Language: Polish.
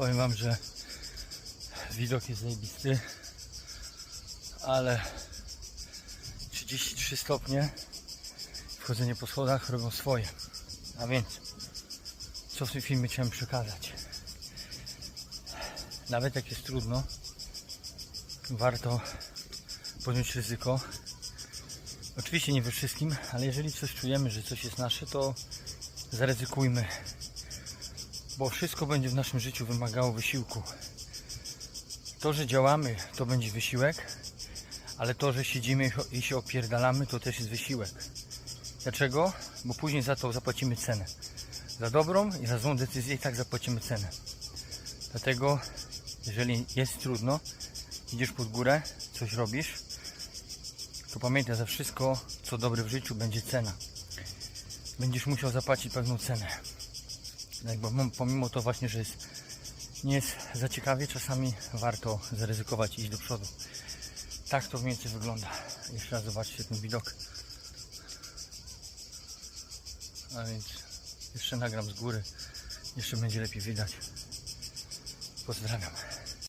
Powiem wam, że widok jest zajebisty, ale 33 stopnie wchodzenie po schodach robią swoje. A więc, co w tym filmie chciałem przekazać? Nawet jak jest trudno, warto podjąć ryzyko. Oczywiście nie we wszystkim, ale jeżeli coś czujemy, że coś jest nasze, to zaryzykujmy. Bo wszystko będzie w naszym życiu wymagało wysiłku. To, że działamy, to będzie wysiłek, ale to, że siedzimy i się opierdalamy, to też jest wysiłek. Dlaczego? Bo później za to zapłacimy cenę. Za dobrą i za złą decyzję i tak zapłacimy cenę. Dlatego, jeżeli jest trudno, idziesz pod górę, coś robisz, to pamiętaj, za wszystko, co dobre w życiu, będzie cena. Będziesz musiał zapłacić pewną cenę. Jakby mom- pomimo to właśnie, że jest, nie jest za ciekawie, czasami warto zaryzykować i iść do przodu. Tak to mniej więcej wygląda. Jeszcze raz zobaczcie ten widok. A więc jeszcze nagram z góry. Jeszcze będzie lepiej widać. Pozdrawiam.